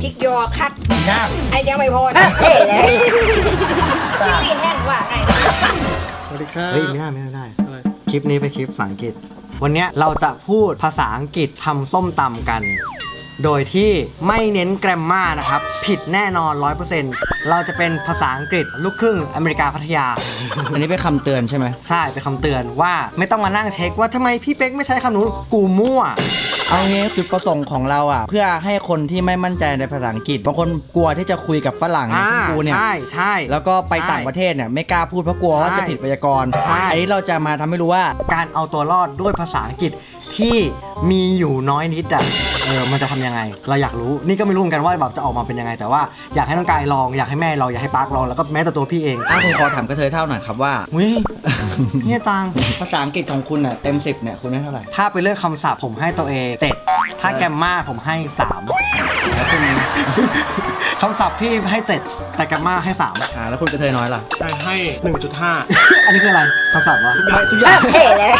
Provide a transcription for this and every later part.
พริกยอคัดหน้าไอ้ยังไม่พอนะเท่เลยชิลลี่แห้งว่าไงสวัสดีครับเฮ้ยไม่ได้ไม่ได้ไม่ได้ อะไรคลิปนี้เป็นคลิปภาษาอังกฤษ วันเนี้ยเราจะพูดภาษาอังกฤษทำส้มตำกัน โดยที่ไม่เน้นแกรมมานะครับ ผิดแน่นอน 100%เราจะเป็นภาษาอังกฤษลูกครึ่งอเมริกาพัทยา อันนี้เป็นคำเตือนใช่ไหม ใช่เป็นคำเตือนว่าไม่ต้องมานั่งเช็คว่าทำไมพี่เป๊กไม่ใช้คำนู้นกูมั่ว เอางี้จุดประสงค์ของเราอะ เพื่อให้คนที่ไม่มั่นใจในภาษาอังกฤษบางคนกลัวที่จะคุยกับฝรั่งอย่างอ่าเช่นกูเนี่ย ใช่ใช่ แล้วก็ไปใช่ต่างประเทศเนี่ยไม่กล้าพูดเพราะกลัวว่าใช่จะผิดไวยากรณ์ใช่ อันนี้เราจะมาทำให้รู้ว่า การเอาตัวรอดด้วยภาษาอังกฤษ ที่มีอยู่น้อยนิดอะเออมันจะทำยังไง เราอยากรู้นี่ก็ไม่รู้เหมือนกันว่าแบบจะออกมาเป็นยังไง แต่ว่าอยากให้น้องกายลองอยากให้แม่ลองอยากให้ปาร์คลองแล้วก็แม้แต่ตัวพี่เองถ้าคุณขอถามกระเทยเท่าหน่อยครับว่าวิเฮียจัง ภาษาอังกฤษของคุณอะเต็มสิบเนี่ยคุณให้เท่าไหร่ถ้าไปเลือกคำศัพท์ผมให้ตัวเองเจ็ดถ้าแกมมาผมให้สามแล้วคุณคำศัพท์พี่ให้เจ็ดแต่แกมมาให้สามอ่าแล้วคุณกระเทยน้อยล่ะได้ให้ 1.5 อันนี้คืออะไรคำศัพท์วะทุกอย่างทุกอย่างเท่เลย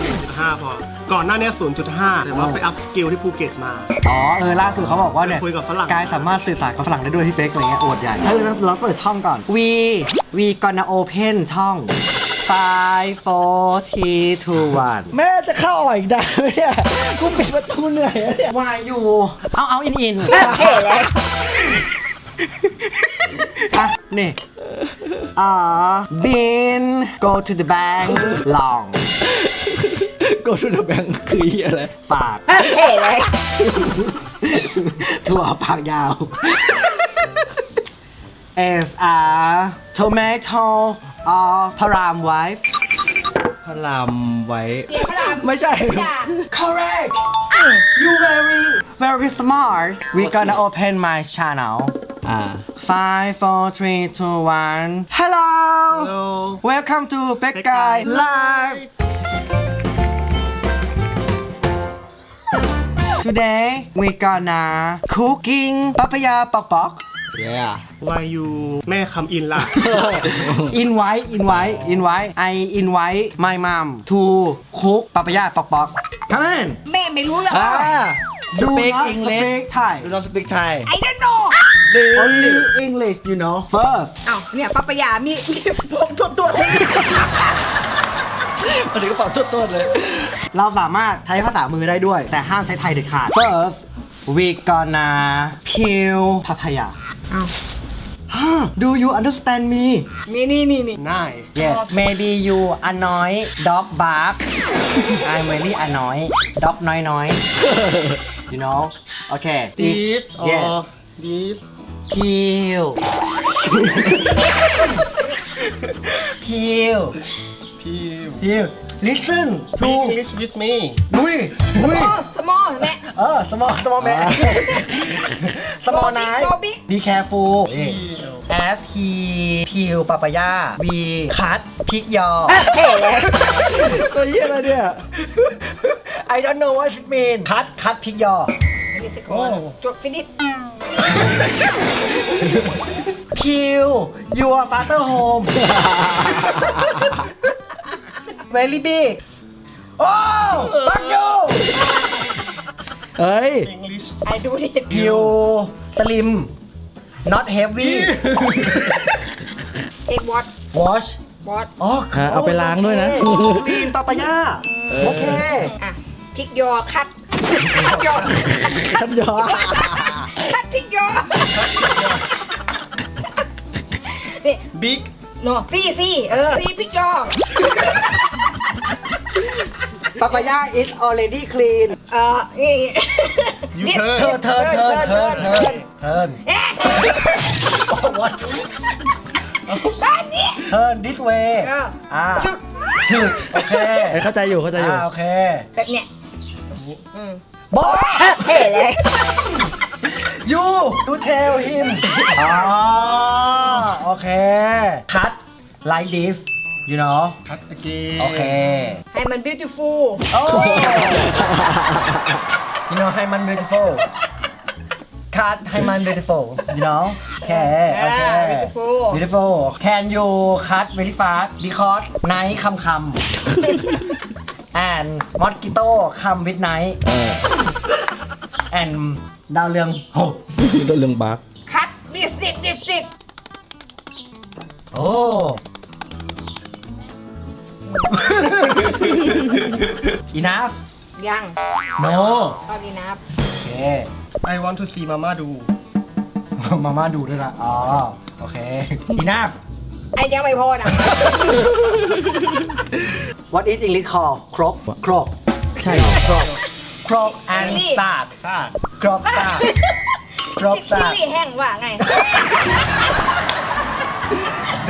1.5 พอ ก่อนหน้านี้0.5 แต่ว่าไปอัพสกิลที่ภูเก็ตมา อ๋อ เออ ล่าสุดเขาบอกว่าเนี่ยคุยกับฝรั่ง กายสามารถสื่อสารกับฝรั่งได้ด้วยพี่เป๊กอะไรเงี้ยอวดใหญ่เออเราเราเปิดช่องก่อน we we gonna open ช่อง five four three two one แม่จะเข้าออกอีกได้ไหมเนี่ย กูปิดประตูเหนื่อยแล้วเนี่ย why you เอาเอาอินอินเท่เลยอะนี่ อ่า bin go to the bank long กูดูแบงค์คือเหี้ยอะไร ฝาก เท่เลย ถั่วผักยาว S R tomato or พาราม wife พระรามไว้ เปลี่ยนพระราม ไม่ใช่ อย่า correct you very very smart we gonna open my channel อ่า five four three two one hello Hello welcome to เป็กไก่ live Today we gonna cooking ป a ป a ยาปอกปอก yeah Why you แม่คำอินล่ะ invite invite invite I invite my mom to cook ป a ป a ยาปอกปอก come on แม่ไม่รู้หรอกอ่า do speak not English speak Thai do not speak Thai ไอ้นั่นโน only English you know first เอ้าเนี่ยปัปปายามีมีผมตัวตัวเลย อันนี้ก็เป่าต้นๆเลย เราสามารถใช้ภาษามือได้ด้วย แต่ห้ามใช้ไทยเด็ดขาด first we gonna peel papaya เอ้า do you understand me มีนี่นี่นี่ง่าย yes maybe you annoy dog bark I'm very annoy dog น้อยน้อย you know okay this yes or this peel peel peel peel listen to Speak English with me ดุยดุยโอ้สมอลแม่ เออ small small man small knife Bobby be careful Peel as he peel papaya we cut พริกยอเท่เลยตัวเหี้ยอะไรเนี่ย I don't know what it mean cut cut พริกยอจบฟินิช peel your father home very big oh fuck you เฮ้ย English ไอ้ดูดิ peel slim not heavy เอกวอต wash วอตอ๋ออะเอาไปล้างด้วยนะ ลีนปาปายาโอเค อะพริกยอคัดคัดยอท่านยอคัดพริกยอนี่ big โนซี่ซี่เออซี่พริกยอปาปายา is already clean เออนี่ You นี่ turn เธอเธอเธอเธอเธอเธอเอ๊ะ what บ้านนี้ turn this way เอออ่าชึกชึกโอเคเอ้ยเข้าใจอยู่เข้าใจอยู่ อ่าโอเคแบบเนี้ยอืมบอเท่เลย you you tell him อ๋อโอเค cut like this you know cut again โอเคให้มัน beautiful โอ้ you know ให้มัน beautiful cut ให้มัน beautiful you know โอเคโอเคอ่า beautiful beautiful can you cut very fast because night คำคำ and mosquito come with night เออ and ดาวเรืองโหโดนเรื่องบักคัดดิสิตดิสิตโอ้ enough ยัง no ตอนนี้นับโอเค I want to see mama do มาม่าดูด้วยนะอ๋อ โอเค enough ไอ้ยังไม่พอนะ what is English call ครกครกใช่เหรอครกครก and นี่สากซาก ครกสากครกชิสาก ลี่แห้งว่าไง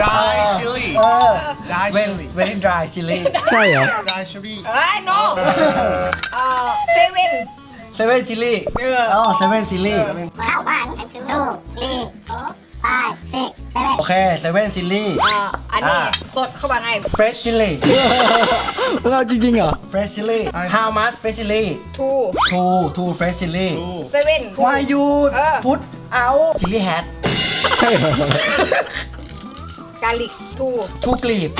dry chili เออ dry very chili very dry chili ใช่เหรอ dry chili เอ้ย no เอ่อเซเว่น seven chili เอออ๋อ seven chili Count one, two, three, four, five, six, seven. โอเค seven chili เอ่ออันนี้อ่า สดเข้ามาไง fresh chili เราจริงๆเหรอ fresh chili how much fresh chili two two two fresh chili Two เซเว่น why you เออ put out chili hat ใช่เหรอ กาลิก two two กลีบ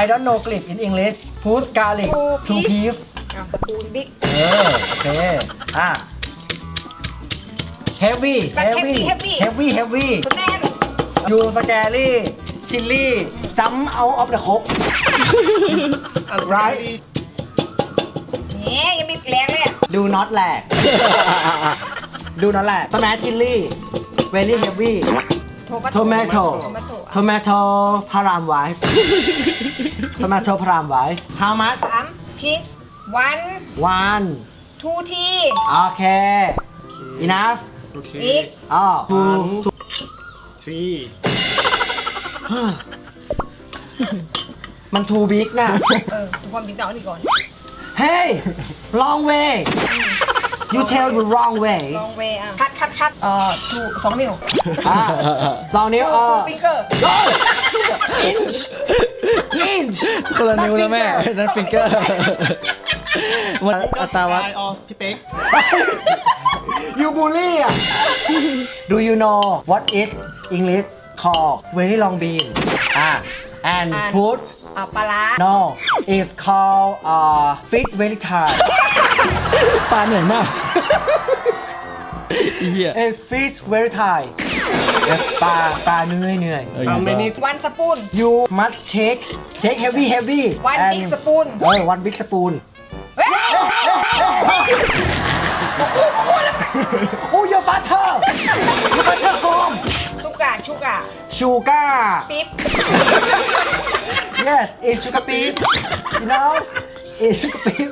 I don't know กลีบ in English put garlic Two two piece piece อะสปูนบิ๊กเออ โอเค อะ heavy แบบ heavy heavy heavy heavy สแตน you scary silly jump out of the coke Right. เนี่ยยังมีแรงเลยอะ do not lag do not lag smash chili very heavy โทมัโต tomato โทมัโต tomato พาราม wife tomato พาราม wife how much สามพริก one one two ที โอเค enough โอเคอีกอ๋อ two One. three มัน too big นะเออดูความจริงต่ออันนี้ก่อน Hey wrong way you tell the wrong way ลองเวอะคัดคัดคัดเอ่อทูสองนิ้วอ่าสองนิ้วเออ ฟิงเกอร์ inch inch คนละนิ้วนะแม่ นั่นฟิงเกอร์มันอัตราวัด Guy of พี่เป๊ก you bully อะ Do you know what is English called very long bean อ่า and And- put อะปลาร้า no is called uh fish very tired ปลาเหนื่อยมากอีเหี้ย a fish very tired yes ปลาปลาเหนื่อยเหนื่อย เออ How many วันสปูน you must shake shake heavy heavy One and- big spoon เออ one big spoon เฮ้ย oh your father your father home ชุกะชุกะ sugar ปิ๊บ yes it's sugar beet you know it's sugar beet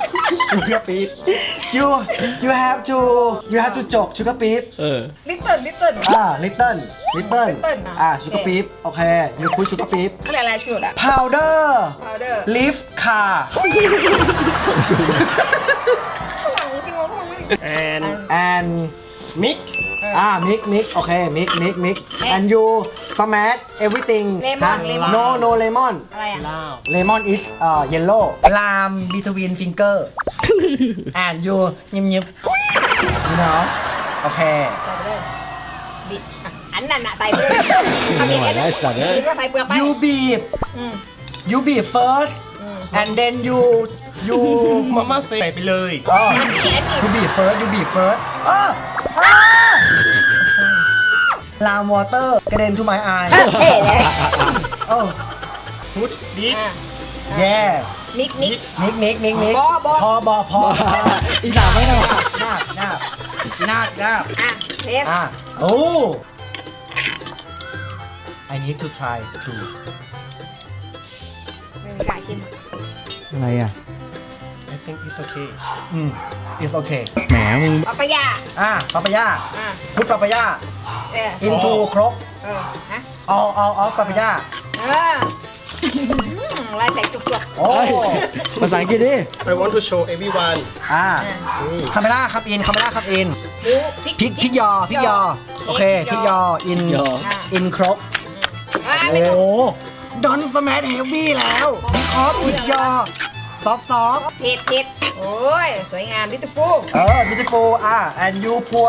sugar beet you you have to you have to จก sugar beet เออ ลิตเติ้ลลิตเติ้ล อ่า little little Little นะอ่าโอเค sugar beet โอเค you put sugar beet เขาเรียกอะไรชื่อแหละ powder powder leaf car ข้างหลังจริงๆว่าทุกคนไม่ and and mix อ่า mix mix โอเค mix mix mix and you smash everything Lemon ฮะ lemon no no lemon อะไรอะ ลาว lemon is uh yellow lime between finger and you ยิบยิบ you know โอเค ใส่ไปเลยบิดอะอันนั้นอะใส่ไปเลยทำอย่างนี้ได้สัตว์เอ้ยคิดว่าใส่เปลือกไป you beep อืม you beep first อืม and then you you มาม่าใส่ไปเลย อ๋ออันนี้อันนี้ you beep first you beep first อ้าอ้า lime water กระเด็น to my eye เท่เลย oh put this อะ yes มิกมิกมิกมิกมิกมิกบอบอ พอบอพออีสานไม่ได้หรอหน้าหน้าหน้าหน้าอะเทสอะโอ้ I need to try to ไม่มีกล้าชิมอะไรอะ I think it's okay อืม it's okay แหมมึงปาปายาอะปาปายาอะพุทปาปายา เออ into ครก เออฮะ all all of ปาปายาเอออืมลายใส่จุกโอ้เฮ้ยภาษาอังกฤษดิ I want to show everyone อะๆอะอืมคาเมล่าครับอินคาเมล่าครับอินหมูพริกพริกพริกยอพริกยอโอเคพริกยออินพริกยออินครก อะโอ้ไม่ต้อง ดอนสแมทเฮฟวี่แล้วคอฟพริกยอ ซอฟซอฟเผ็ดเผ็ดโอ้ย สวยงามดิตฟูเออ beautiful อะ and you พัว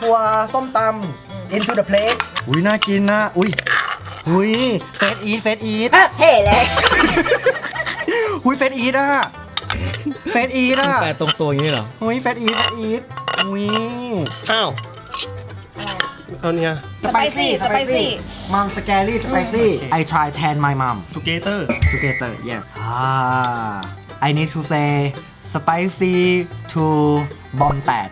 พัวส้มตำ into the plate อุ้ยน่ากินนะ อุ้ยอุ้ยเฟสอีทเฟสอีทเท่เลยอุ้ยเฟสอีทอะเฟสอีทอะแปลตรงตัวอย่างนี้เหรออุ้ยเฟสอีทเฟสอีทอุ้ยอ้าว เอาเนี่ยสไปซี่สไปซี่ Mom scary spicy I try tan my mom together together yes ah I need to say spicy to bomb แตก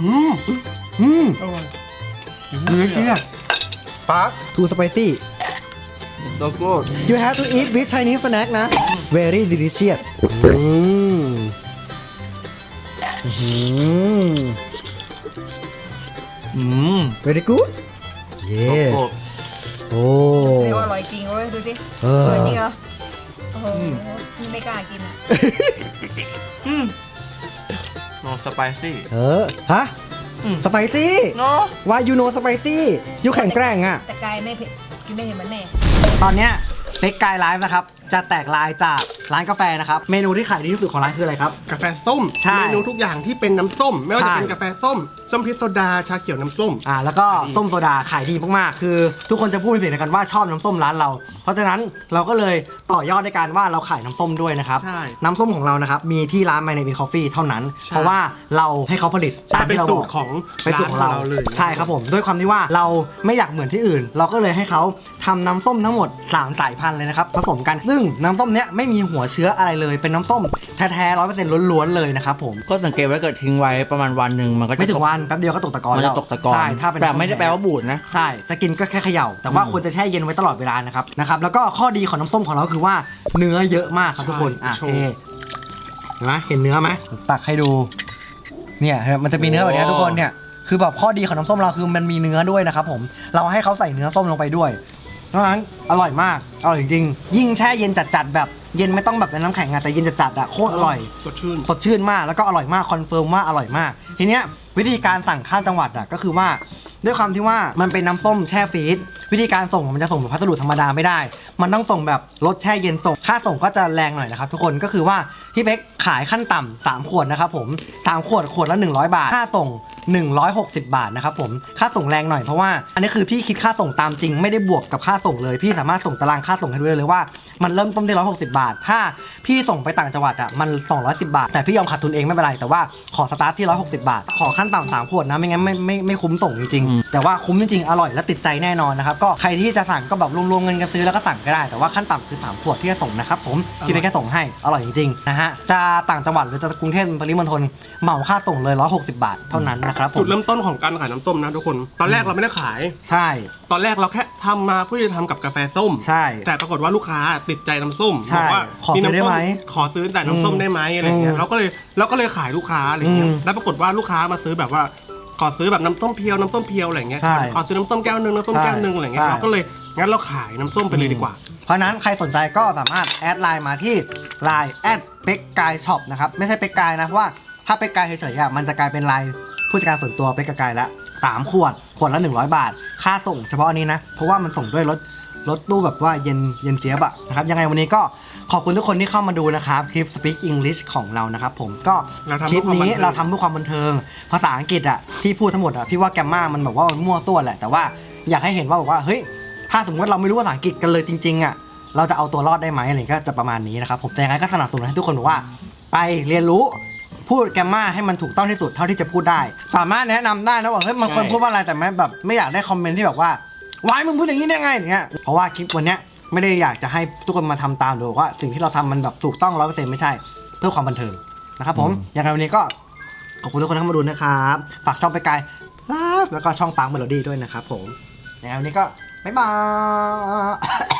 อืม อืมอร่อยเนื้อเชี่ยปั๊ก too spicy so good you have to eat with Chinese snack นะ very delicious อืม อืมอืม very good yeah โอ้เรียกว่าอร่อยจริงเว้ยดูดิเอออร่อยจริงเหรอโอ้โหไม่กล้ากินอะโนสไปซี่ เออฮะสไปซี่เนาะว่ายูโนสไปซี่ยูแข็งแกร่งอะ แต่กายไม่เผ็ดกินไม่เผ็ดเหมือนแม่ ตอนเนี้ยเป็กกายไลฟ์นะครับ จะแตกลายจากร้านกาแฟนะครับ เมนูที่ขายดีที่สุดของร้านคืออะไรครับ กาแฟส้มใช่เมนูทุกอย่างที่เป็นน้ำส้ม ไม่ว่าใช่ จะเป็นกาแฟส้ม ส้มพิษโซดา ชาเขียวน้ำส้ม อ่าแล้วก็ส้มโซดาขายดีมากๆ คือ ทุกคนจะพูดเป็นเสียงเดียวกันว่าชอบน้ำส้มร้านเรา เพราะฉะนั้นเราก็เลยต่อยอดในการว่าเราขายน้ำส้มด้วยนะครับ ใช่น้ำส้มของเรานะครับมีที่ร้าน My Name is Coffee เท่านั้น ใช่เพราะว่าเราให้เขาผลิตใช่ตามเป็นที่เราสูบตอกรของเป็นสูตรของเรานเลยใช่ครับผมด้วยความที่ว่าเราไม่อยากเหมือนที่อื่น เราก็เลยให้เขาทำน้ำส้มทั้งหมด3สายพันธุ์เลยนะครับผสมกันซึ่งน้ำส้มเนี้ยไม่มีหัวเชื้ออะไรเลย เป็นน้ำส้มแท้ๆร้อยเปอร์เซ็นต์ล้วนๆเลยนะครับผม ก็สังเกตว่าเกิดทิ้งไว้ประมาณวันหนึ่งมันก็จะไม่ถึงวันแป๊บเดียวก็ตกตะกอนมันแล้จะวตกตะกอนใช่ถ้าเป็นแต่ไม่ได้แปลว่าบูดนะ ใช่ จะกินก็แค่เขย่า แต่ว่าอืมควรจะแช่เย็นไว้ตลอดเวลานะครับนะครับแล้วก็ข้อดีของน้ำส้มของเราคือว่าเนื้อเยอะมากครับทุกคนอะโชว์เอ๊ะเห็นไหมเห็นเนื้อไหมตักให้ดูเนี่ยมันจะมีเนื้อแบบเนี้ยทุกคนเนี่ยคือแบบข้อดีของน้ำส้มเราคือมันมีเนื้อด้วยนะครับผมเราให้เขาใส่เนื้อส้มลงไปด้วย เพราะฉะนั้นอร่อยมาก อร่อยจริงๆยิ่งแช่เย็นจัดๆแบบ เย็นไม่ต้องแบบในน้ำแข็งอะแต่เย็นจัดๆอะโคตรอร่อย สดชื่น สดชื่นมากแล้วก็อร่อยมากคอนเฟิร์มว่าอร่อยมาก ทีเนี้ยวิธีการสั่งข้ามจังหวัดอะก็คือว่าด้วยความที่ว่ามันเป็นน้ำส้มแช่ฟรีซวิธีการส่งมันจะส่งแบบพัสดุธรรมดาไม่ได้ มันต้องส่งแบบรถแช่เย็นส่ง ค่าส่งก็จะแรงหน่อยนะครับทุกคนก็คือว่าพี่เบ๊กขายขั้นต่ำสามขวดนะครับผมสามขวดขวดละ 100 บาท ค่าส่ง 160 บาทนะครับผมค่าส่งแรงหน่อยเพราะว่า อันนี้คือพี่คิดค่าส่งตามจริงไม่ได้บวกกับค่าส่งเลย พี่สามารถส่งตารางค่าส่งให้ด้วยเลยว่ามันเริ่มต้นที่160 บาทถ้าพี่ส่งไปต่างจังหวัดอะมัน 210 บาท แต่พี่ยอมขาดทุนเองไม่เป็นไร แต่ว่าขอสตาร์ทที่ 160 บาท ขอขั้นต่ำสามขวดนะ ไม่งั้นไม่ไม่ไม่คุ้มส่งจริงอืมๆแต่ว่าคุ้มจริงๆ อร่อยและติดใจแน่นอนนะครับ ก็ใครที่จะสั่งก็แบบรวมๆเงินกันซื้อแล้วก็สั่งก็ได้ แต่ว่าขั้นต่ำคือ3ขวดที่จะส่งนะครับผมพี่ไปแค่ส่งให้ อร่อยจริงๆ นะฮะ จะต่างจังหวัดหรือจะกรุงเทพปริมณฑลเหมาค่าส่งเลย 160 บาท เท่านั้นนะครับผจุมดเริ่มต้นของการขายน้ำส้มนะทุกคน ตอนแรกเราไม่ได้ขาย ใช่ ตอนแรกเราแค่ ทำมาเพื่อจะทำกับกาแฟส้ม ใช่แต่ปรากฏว่าลูกค้าติดใจน้ำส้มใช่บอกว่าขอซื้อได้น้ำส้ไหมขอซื้อแต่น้ำส้มอืมได้ไหมอะไรเงี้อืยมเราก็เลยเราก็เลยขายลูกค้าอะไรเงี้ยอืมแล้วปรากฏว่าลูกค้ามาซื้อแบบว่าขอซื้อแบบน้ำส้มเพียวน้ำส้มเพียวอะไรเงี้ยใช่ขอซื้อน้ำส้มแก้วหนึงน้ำส้มใช่แก้วหนึงอะไรเงี้ยใช่ เราก็เลยงั้นเราขายน้ำส้มไปเลยดีกว่า เพราะฉะนั้นใครสนใจก็สามารถแอดไลน์มาที่ Line แอดเป็กกายช็อปนะครับ ไม่ใช่เป็กกายนะ เพราะว่าถ้าเป็กกายเฉยๆอะมันจะกลายเป็นไลน์ผู้จัดการส่วนตัวเป็กกายละ 3 ขวด ขวดละ 100 บาท ค่าส่งเฉพาะอันนี้นะ เพราะว่ามันส่งด้วยรถรถตู้แบบว่าเย็นเย็นเจี๊ยบอะนะครับ ยังไงวันนี้ก็ขอบคุณทุกคนที่เข้ามาดูนะครับ คลิป Speak English ของเรานะครับผมก็เราทำคลิปนี้เพื่อความบันเทิง เราทำเพื่อความบันเทิง ภาษาอังกฤษอะที่พูดทั้งหมดอะพี่ว่าแกมมามันแบบว่ามันมั่วตัวแหละ แต่ว่าอยากให้เห็นว่าแบบว่าเฮ้ยถ้าสมมติเราไม่รู้ภาษาอังกฤษกันเลยจริงๆอะเราจะเอาตัวรอดได้ไหมอะไรก็จะประมาณนี้นะครับผมแต่ยังไงก็สนับสนุนให้ทุกคนบอกว่า ไปเรียนรู้ พูดแกมมาให้มันถูกต้องที่สุดเท่าที่จะพูดได้ สามารถแนะนำได้นะว่าเฮ้ยมันควรพูดว่าอะไรแต่ไม่แบบไม่อยากได้คอมเมนต์ที่แบบว่าวายมึงพูดอย่างนี้ได้ไงอย่างเงี้ยเพราะว่าคลิปวันเนี้ยไม่ได้อยากจะให้ทุกคนมาทำตามหรือว่าสิ่งที่เราทำมันแบบถูกต้องร้อยเปอร์เซ็นต์ไม่ใช่ เพื่อความบันเทิงนะครับผมยังไงวันนี้ก็ขอบคุณทุกคนที่เข้ามาดูนะครับฝากช่องไปไกลไลฟ์แล้วก็ช่องปังเมโลดี้ด้วยนะครับผมยังไงวันนี้ก็บ๊ายบาย